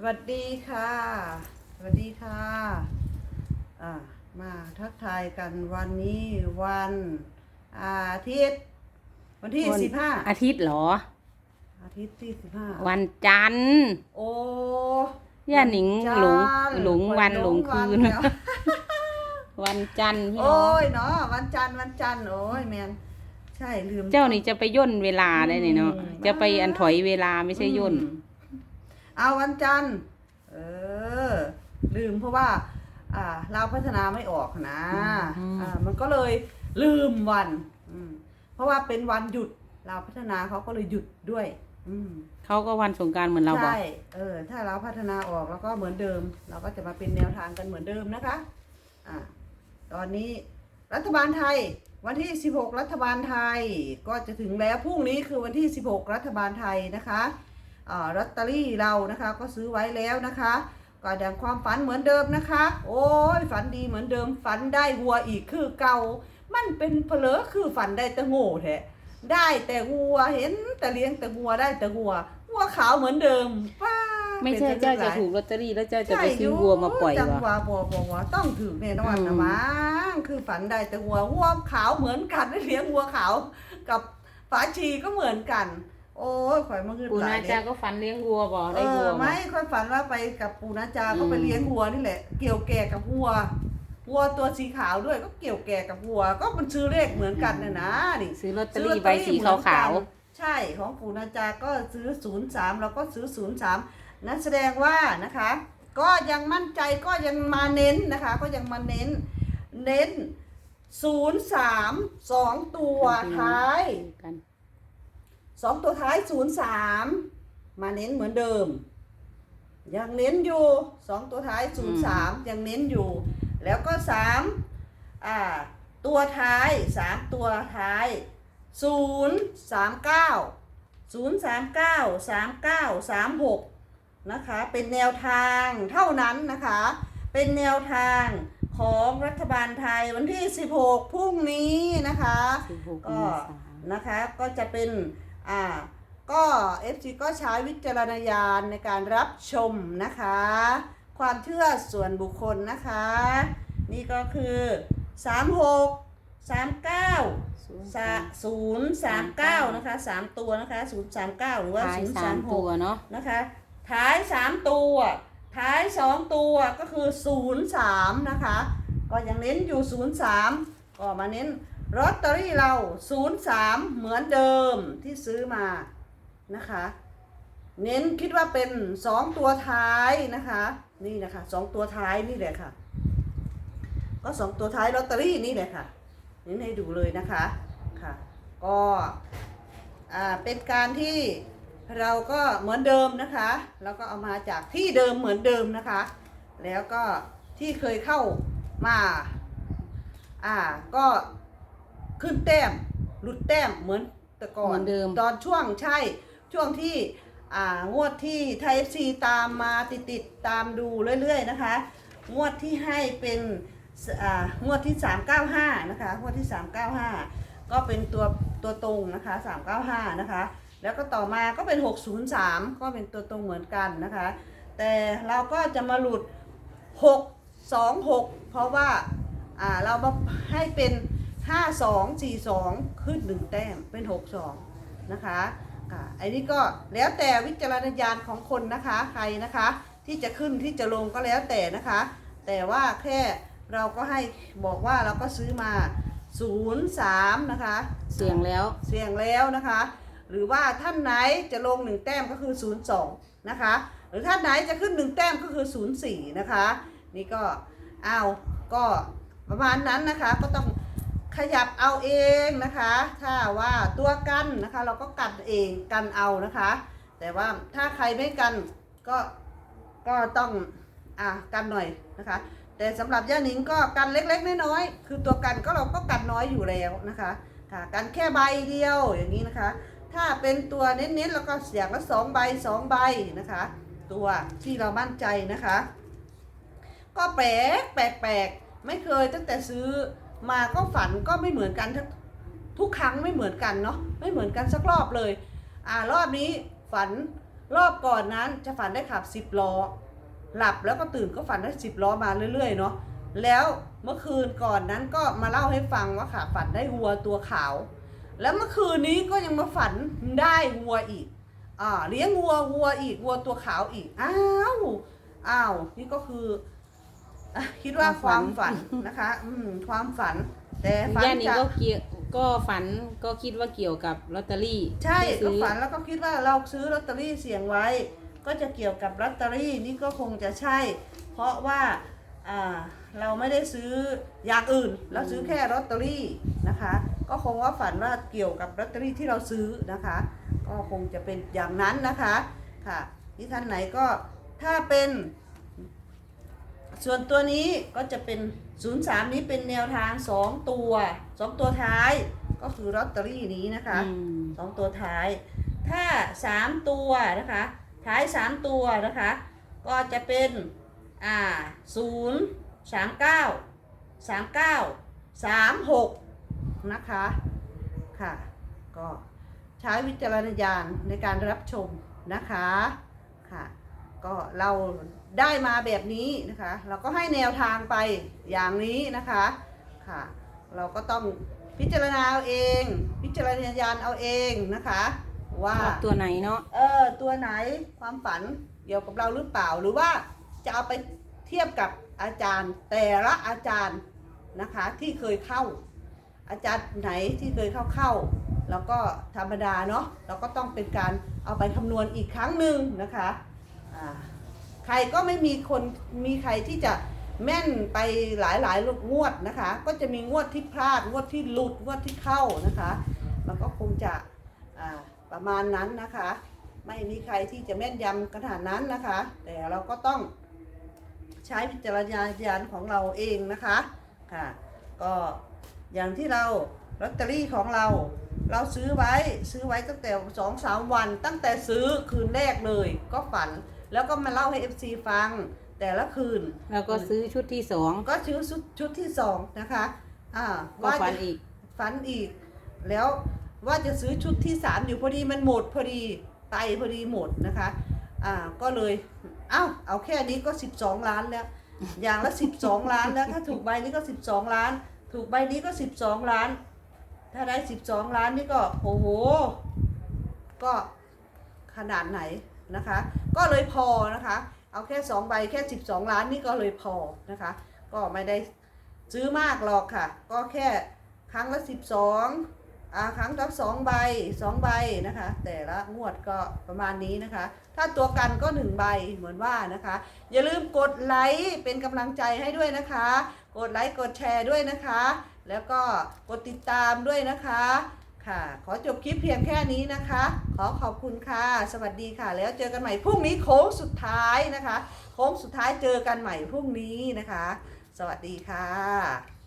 สวัสดีค่ะ สวัสดีค่ะ อ่า มาทักทายกันวันนี้วันอาทิตย์ วันที่วัน สิบห้าอาทิตย์เหรอ อาทิตย์ที่สิบห้าวันจันทร์โอ้ย่าหนิงหลงจันทร์หลงวันหลงคืนวัแล้ว วันจันทร์พี่น้โอ้องยเนาะวันจันทร์วันจันทร์โอ้ยแมนใช่ลืมเจ้านี่จะไปย่นเวลาได้นี่เนาะอืมจะไปอันถอยเวลาไม่ใช่ย่นอืม เอาวันจันทร์ เออ ลืมเพราะว่า อ่าเราพัฒนาไม่ออกนะอืมอ่า มันก็เลยลืมวันอืมเพราะว่าเป็นวันหยุดเราพัฒนาเขาก็เลยหยุดด้วย อืมเขาก็วันสงกรารเหมือนเราบอก ใช่เออ ถ้าเราพัฒนาออกแล้วก็เหมือนเดิม เราก็จะมาเป็นแนวทางกันเหมือนเดิมนะคะ อ่า ตอนนี้รัฐบาลไทย วันที่ 16 รัฐบาลไทย ก็จะถึงแล้วพรุ่งนี้คือวันที่ 16 รัฐบาลไทยนะคะอ่า ลอตเตอรี่เรานะคะก็ซื้อไว้แล้วนะคะก็ดังความฝันเหมือนเดิมนะคะ โอ้ยฝันดีเหมือนเดิมฝันได้วัวอีกคือเก่า มันเป็นเพลอคือฝันได้แต่โง่แท้ได้แต่วัวเห็นแต่เลี้ยงแต่วัวได้แต่วัววัวขาวเหมือนเดิมป้าไม่ใช่ป็นเจ้าจัจะงหลยถูกลอตเตอรี่แล้วเจ้าจะไปใช่ซื้อวัวมาปล่อยจังวะหวะบัวบัวบัวต้องถึงแน่นอนอืนะมมั้งคือฝันได้แต่วัววัวขาวเหมือนกันเลี้ยงวัวขาว กับฝาชีก็เหมือนกัน โอ้ยข่อยมาเงินปู่หลานายเด็จากก็ฝันเลี้ยงวัวบ่เอได้วัอวบ่ไม่ค่อยฝันว่าไปกับปูนาจาก็ไปอืมเลี้ยงวัวนี่แหละ เกี่ยวแก่กับวัววัวตัวสีขาวด้วยก็เกี่ยวแก่กับวัว ก็มันซื้อเลขเหมือนกันนะนะนี่ ซื้อลอตเตอซื้รี่ใบสีขาวขาวใช่ของปู่นาจาก็ซื้อศูนย์สามเราก็ซื้อศูนย์สามนั่นแสดงว่านะคะ ก็ยังมั่นใจก็ยังมาเน้นนะคะ ก็ยังมาเน้น เน้นศูนย์สามสองตัวท้ายกัน สองตัวท้ายศูนย์สามมาเน้นเหมือนเดิม ยังเน้นอยู่สองตัวท้ายศูนย์สามยังเน้นอยู่ แล้วก็สามอ่าตัวท้ายสามตัวท้ายศูนย์สามเก้าศูนย์สามเก้าสามเก้าสามหกนะคะเป็นแนวทางเท่านั้นนะคะ เป็นแนวทางของรัฐบาลไทยวันที่ 16 พรุ่งนี้นะคะสิบหกก็เมษานะคะก็จะเป็น อ่าก็ FC ก็ใช้วิจารณญาณในการรับชมนะคะ ความเชื่อส่วนบุคคลนะคะ นี่ก็คือ 36 39สาศูนย์สามเก้านะคะสามตัวนะคะศูนย์สามเก้าหรือว่า ท้ายศูนย์สาสามมหตักวเนาะนะคะ ท้ายสามตัว ท้ายสองตัวก็คือศูนย์สามนะคะ ก็ยังเน้นอยู่ศูนย์สามก็มาเน้น ลอตเตอรี่เราศูนย์สามเหมือนเดิมที่ซื้อมานะคะ เน้นคิดว่าเป็นสองตัวท้ายนะคะ นี่นะคะสองตัวท้ายนี่แหละค่ะ ก็สองตัวท้ายลอตเตอรี่นี่แหละค่ะเน้นให้ดูเลยนะคะค่ะ ก็อ่าเป็นการที่เราก็เหมือนเดิมนะคะเราก็เอามาจากที่เดิมเหมือนเดิมนะคะ แล้วก็ที่เคยเข้ามา อ่าก็ ขึ้นแต้มหลุดแต้มเหมือนแต่ก่อเหมืนอนเดิม ตอนช่วงใช่ช่วงที่อ่างวดที่ไทยซีตามมาติดติดๆตามดูเรื่อยๆนะคะ งวดที่ให้เป็นอ่างวดที่ 395 นะคะ งวดที่ 395 ก็เป็นตัวตัวตรงนะคะ 395 นะคะ แล้วก็ต่อมาก็เป็น 603 ก็เป็นตัวตรงเหมือนกันนะคะ แต่เราก็จะมาหลุด 626 เพราะว่าอ่าเรามาให้เป็น 5242ขึ้น1แต้มเป็น62นะคะค่ะอันนี้ก็แล้วแต่วิจารณญาณของคนนะคะใครนะคะ ที่จะขึ้นที่จะลงก็แล้วแต่นะคะ แต่ว่าแค่เราก็ให้บอกว่าเราก็ซื้อมา 03 นะคะ เสียงแล้วเสี่ยงแล้วนะคะ หรือว่าท่านไหนจะลง1แต้มก็คือ 02 นะคะ หรือท่านไหนจะขึ้น1แต้มก็คือ 04 นะคะ นี่ก็เอาก็ประมาณนั้นนะคะก็ต้อง ขยับเอาเองนะคะ ถ้าว่าตัวกันนะคะ เราก็กันเองกันเอานะคะ แต่ว่าถ้าใครไม่กันก็ก็ต้องอะกันหน่อยนะคะ แต่สำหรับย่านิงก็กันเล็กๆน้อยๆคือตัวกันก็เราก็กันน้อยอยู่แล้วนะคะค่ะกันแค่ใบเดียวอย่างนี้นะคะ ถ้าเป็นตัวเน้นๆแล้วก็เสียงละสองใบสองใบนะคะ ตัวที่เรามั่นใจนะคะ ก็แปลกแปลกแปลกไม่เคยตั้งแต่ซื้อ มาก็ฝันก็ไม่เหมือนกันทุกครั้งไม่เหมือนกันเนาะไม่เหมือนกันสักรอบเลย อ่ารอบนี้ฝันรอบก่อนนั้นจะฝันได้ขับสิบล้อ หลับแล้วก็ตื่นก็ฝันได้สิบล้อมาเรื่อยๆเนาะแล้วเมื่อคืนก่อนนั้นก็มาเล่าให้ฟังว่าค่ะฝันได้วัวตัวขาว แล้วเมื่อคืนนี้ก็ยังมาฝันได้วัวอีกอ่าเลี้ยงวัววัวอีกวัวตัวขาวอีกอ้าวอ้าวนี่ก็คือ คิดว่าความฝันนะคะ อืมความฝัน แต่ฝันย่านิงจะก็เกี่ยวก็ฝันก็คิดว่าเกี่ยวกับลอตเตอรี่ใช่ที่ก็ซื้อฝันแล้วก็คิดว่าเราซื้อลอตเตอรี่เสี่ยงไว้ ก็จะเกี่ยวกับลอตเตอรี่นี่ก็คงจะใช่ เพราะว่าอ่าเราไม่ได้ซื้ออย่างอื่น เราซื้อแค่ลอตเตอรี่นะคะ ก็คงว่าฝันว่าเกี่ยวกับลอตเตอรี่ที่เราซื้อนะคะ ก็คงจะเป็นอย่างนั้นนะคะค่ะที่ท่านไหนก็ถ้าเป็น ส่วนตัวนี้ก็จะเป็น 03 นี้เป็นแนวทาง 2 ตัว 2 ตัวท้ายก็คือลอตเตอรี่นี้นะคะอืมสองตัวท้าย ถ้าสามตัวนะคะ ท้ายสามตัวนะคะ ก็จะเป็นอ่าศูนย์สามเก้าสามเก้าสามหกนะคะค่ะก็ใช้วิจารณญาณในการรับชมนะคะค่ะ ก็เราได้มาแบบนี้นะคะ เราก็ให้แนวทางไปอย่างนี้นะคะค่ะ เราก็ต้องพิจารณาเอาเอง พิจารณญาณเอาเองนะคะ ว่าชอบตัวไหนเนาะเออตัวไหนความฝันเกี่ยวกับเราหรือเปล่าหรือว่าจะเอาไปเทียบกับอาจารย์แต่ละอาจารย์นะคะที่เคยเข้า อาจารย์ไหนที่เคยเข้าเข้าแล้วก็ธรรมดาเนาะเราก็ต้องเป็นการเอาไปคำนวณอีกครั้งหนึ่งนะคะอ่า ใครก็ไม่มีคนมีใครที่จะแม่นไปหลายหลายงวดนะคะ ก็จะมีงวดที่พลาดงวดที่หลุดงวดที่เข้านะคะ มันก็คงจะประมาณนั้นนะคะ ไม่มีใครที่จะแม่นยำขนาดนั้นนะคะ แต่เราก็ต้องใช้วิจารณญาณของเราเองนะคะค่ะ ก็อย่างที่เราลอตเตอรี่ของเราเราซื้อไว้ซื้อไว้ตั้งแต่สองสามวัน ตั้งแต่ซื้อคืนแรกเลยก็ฝัน แล้วก็มาเล่าให้ FC ฟังแต่ละคืน แล้วก็ซื้อชุดที่สองก็ซื้อชุดชุดที่สองนะคะอ่าก็ว่าฝันจะอีก ฝันอีก แล้วว่าจะซื้อชุดที่สามอยู่พอดีมันหมดพอดีไปพอดีหมดนะคะอ่าก็เลยเอ้าเอาแค่นี้ก็12ล้านแล้ว อย่างละ12ล้านแล้วถ้าถูกใบนี้ก็12ล้าน ถูกใบนี้ก็12ล้าน ถ้าได้12ล้านนี่ก็โอ้โห ก็ขนาดไหน นะคะ ก็เลยพอนะคะ เอาแค่2ใบแค่ 12 ล้านนี่ก็เลยพอนะคะ ก็ไม่ได้ซื้อมากหรอกค่ะ ก็แค่ครั้งละ 12อ่าครั้งละสองใบสองใบนะคะ แต่ละงวดก็ประมาณนี้นะคะ ถ้าตัวกันก็ 1 ใบเหมือนว่านะคะ อย่าลืมกดไลค์เป็นกำลังใจให้ด้วยนะคะ กดไลค์กดแชร์ด้วยนะคะ แล้วก็กดติดตามด้วยนะคะ ค่ะ ขอจบคลิปเพียงแค่นี้นะคะ ขอขอบคุณค่ะ สวัสดีค่ะ แล้วเจอกันใหม่พรุ่งนี้โค้งสุดท้ายนะคะ โค้งสุดท้ายเจอกันใหม่พรุ่งนี้นะคะ สวัสดีค่ะ